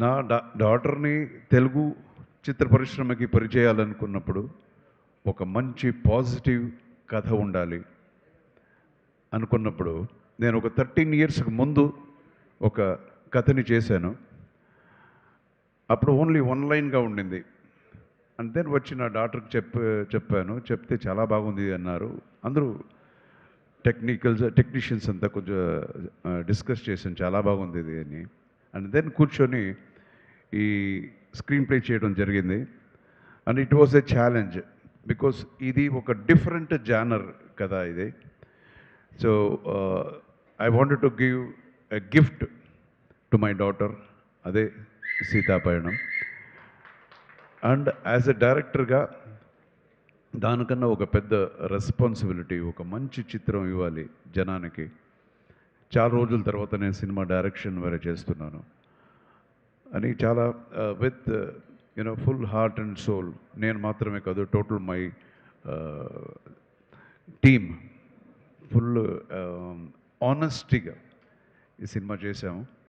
నా డా డాటర్ని తెలుగు చిత్ర పరిశ్రమకి పరిచయాలనుకున్నప్పుడు ఒక మంచి పాజిటివ్ కథ ఉండాలి అనుకున్నప్పుడు నేను ఒక థర్టీన్ ఇయర్స్కి ముందు ఒక కథని చేశాను. అప్పుడు ఓన్లీ వన్ లైన్గా ఉండింది. అండ్ దెన్ వచ్చి నా డాక్టర్కి చెప్ప చెప్పాను చెప్తే చాలా బాగుంది అన్నారు. అందరూ టెక్నికల్స్ టెక్నీషియన్స్ అంతా కొంచెం డిస్కస్ చేసాను చాలా బాగుంది ఇది అని. అండ్ దెన్ కూర్చొని ఈ స్క్రీన్ ప్లే చేయడం జరిగింది. And it was a challenge because ఇది ఒక డిఫరెంట్ జానర్ కదా ఇది. So I wanted to give a gift to my daughter అదే సీతాపయణం. అండ్ యాజ్ ఎ డైరెక్టర్గా దానికన్నా ఒక పెద్ద రెస్పాన్సిబిలిటీ ఒక మంచి చిత్రం ఇవ్వాలి జనానికి. చాలా రోజుల తర్వాత నేను సినిమా డైరెక్షన్ వేరే చేస్తున్నాను. అని చాలా with you know full heart and soul నేను మాత్రమే కాదు టోటల్ మై టీమ్ ఫుల్ ఆనెస్టీగా ఈ సినిమా చేశాము.